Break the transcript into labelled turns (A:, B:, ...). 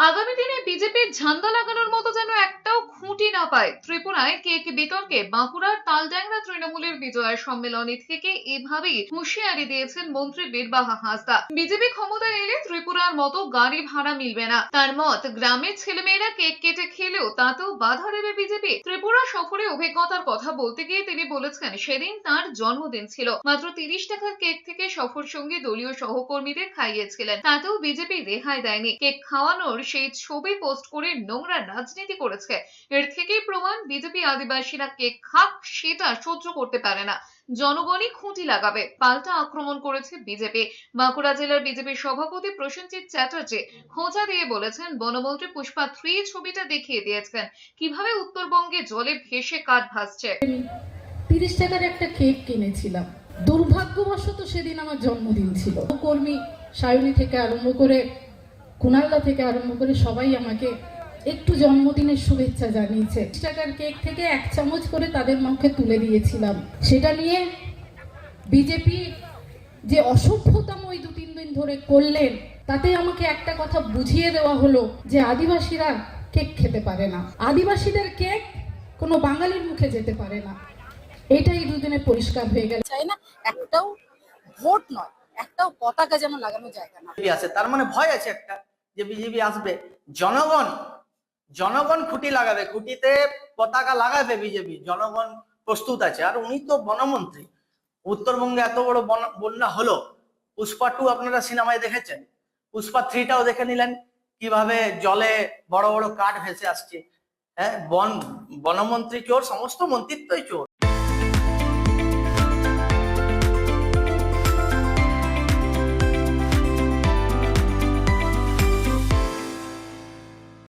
A: আগামী দিনে বিজেপির ঝান্ডা লাগানোর মতো যেন খুঁটি না পায় ত্রিপুরায় কেক বিতর্কে বাঁকুড়ার তালড্যাংরা তৃণমূলের বিজয়া সম্মেলনী থেকে এভাবেই হুঁশিয়ারি দিয়েছেন মন্ত্রী বীরবাহা হাসদা। বিজেপি ক্ষমতায় এলে ত্রিপুরার মতো গাড়ি ভাড়া মিলবে না। তার মত, গ্রামের ছেলেমেয়েরা কেক কেটে খেলেও তাতেও বাধা দেবে বিজেপি। ত্রিপুরা সফরে অভিজ্ঞতার কথা বলতে গিয়ে তিনি বলেছেন, সেদিন তার জন্মদিন ছিল। মাত্র তিরিশ টাকার কেক থেকে সফর সঙ্গে দলীয় সহকর্মীদের খাইয়েছিলেন। তাতেও বিজেপি রেহাই দেয়নি। কেক খাওয়ানোর সেই ছবি পোস্ট করে নোংরা রাজনীতি করেছে। এর থেকেই প্রমাণ বিজেপি আদিবাসীরা কেক খাক সেটা সহ্য করতে পারে না। জনগণই খুঁটি লাগাবে, পাল্টা আক্রমণ করেছে বিজেপি। বাঁকুড়া জেলার বিজেপির সভাপতি প্রসেনজিৎ চ্যাটার্জি খোঁজা দিয়ে বলেছেন, বনমন্ত্রী পুষ্পা থ্রি ছবিটা দেখিয়ে দিয়েছেন। কীভাবে উত্তরবঙ্গে জলে ভেসে কাঠ ভাসছে?
B: তিরিশ টাকার একটা কেক কিনেছিলাম। দুর্ভাগ্যবশত সেদিন আমার জন্মদিন ছিল। কর্মী সায়নী থেকে আরম্ভ করে কুনাল্লা থেকে আরম্ভ করে সবাই আমাকে একটু জন্মদিনের শুভেচ্ছা জানিয়েছে। টাকার কেক থেকে এক চামচ করে তাদের মুখে তুলে দিয়েছিলাম। সেটা নিয়ে বিজেপি যে অসভ্যতাম ওই দু তিন দিন ধরে করলেন তাতে আমাকে একটা কথা বুঝিয়ে দেওয়া হলো যে আদিবাসীরা কেক খেতে পারে না। আদিবাসীদের কেক কোনো বাঙালির মুখে যেতে পারে না। এটাই দুদিনে পরিষ্কার হয়ে গেল।
C: চাই না একটাও ভোট নয় একটাও পতাকা যেন লাগানো জায়গা না।
D: আছে তার মানে ভয় আছে একটা যে বিজেপি আসবে জনগণ জনগণ খুঁটি লাগাবে, খুঁটিতে পতাকা লাগাবে বিজেপি, জনগণ প্রস্তুত আছে। আর উনি তো বনমন্ত্রী। উত্তরবঙ্গে এত বড় বন- বন্যা হলো। পুষ্পা টু আপনারা সিনেমায় দেখেছেন? পুষ্পা থ্রিটাও দেখে নিলেন। কীভাবে জলে বড় বড় কাঠ ভেসে আসছে। হ্যাঁ বন, বনমন্ত্রী চোর, সমস্ত মন্ত্রিত্বই চোর।